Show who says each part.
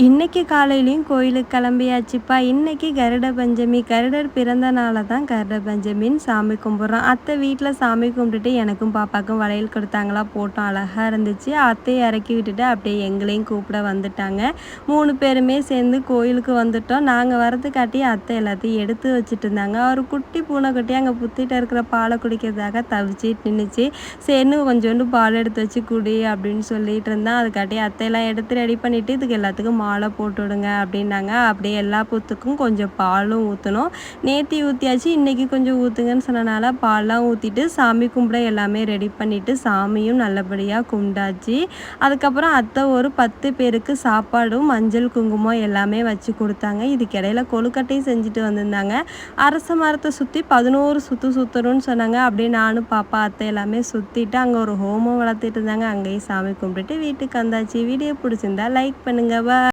Speaker 1: இன்னைக்கு காலையிலையும் கோயிலுக்கு கிளம்பியாச்சுப்பா. இன்னைக்கு கருட பஞ்சமி. கருடர் பிறந்த நாளை தான் கருட பஞ்சமின்னு சாமி கும்பிட்றோம். அத்தை வீட்டில் சாமி கும்பிட்டுட்டு எனக்கும் பாப்பாக்கும் வளையல் கொடுத்தாங்களா? போட்டோம். அழகாக இருந்துச்சு. அத்தையை இறக்கி விட்டுட்டு அப்படியே எங்களையும் கூப்பிட வந்துட்டாங்க. மூணு பேருமே சேர்ந்து கோயிலுக்கு வந்துட்டோம். நாங்கள் வரதுக்காட்டி அத்தை எல்லாத்தையும் எடுத்து வச்சுட்டு இருந்தாங்க ஒரு குட்டி பூனை குட்டி அங்கே புத்திட்டு இருக்கிற பாலை குடிக்கிறதாக தவிச்சிட்டு நின்றுச்சு சரின்னு கொஞ்சோண்டு பால் எடுத்து வச்சு குடி அப்படின்னு சொல்லிட்டு இருந்தேன். அதுக்காட்டி அத்தையெல்லாம் எடுத்து ரெடி பண்ணிவிட்டு இதுக்கு எல்லாத்துக்கும் மாலை போட்டு விடுங்க அப்படின்னாங்க. அப்படியே எல்லா பூத்துக்கும் கொஞ்சம் பாலும் ஊற்றணும் நேற்றி ஊற்றியாச்சு இன்றைக்கி கொஞ்சம் ஊற்றுங்கன்னு சொன்னனால பால்லாம் ஊற்றிட்டு சாமி கும்பிட எல்லாமே ரெடி பண்ணிவிட்டு சாமியும் நல்லபடியாக கும்பிடாச்சு அதுக்கப்புறம் அத்தை ஒரு பத்து பேருக்கு சாப்பாடும் மஞ்சள் குங்குமம் எல்லாமே வச்சு கொடுத்தாங்க. இதுக்கு இடையில கொழுக்கட்டையும் செஞ்சுட்டு வந்திருந்தாங்க. அரச மரத்தை சுற்றி பதினோரு சுற்று சுற்றணும்னு சொன்னாங்க. அப்படியே நானும் பாப்பா அத்தை எல்லாமே சுற்றிட்டு அங்கே ஒரு ஹோமம் வளர்த்துட்டு இருந்தாங்க. அங்கேயும் சாமி கும்பிட்டுட்டு வீட்டுக்கு வந்தாச்சு. வீடியோ பிடிச்சிருந்தா லைக் பண்ணுங்க.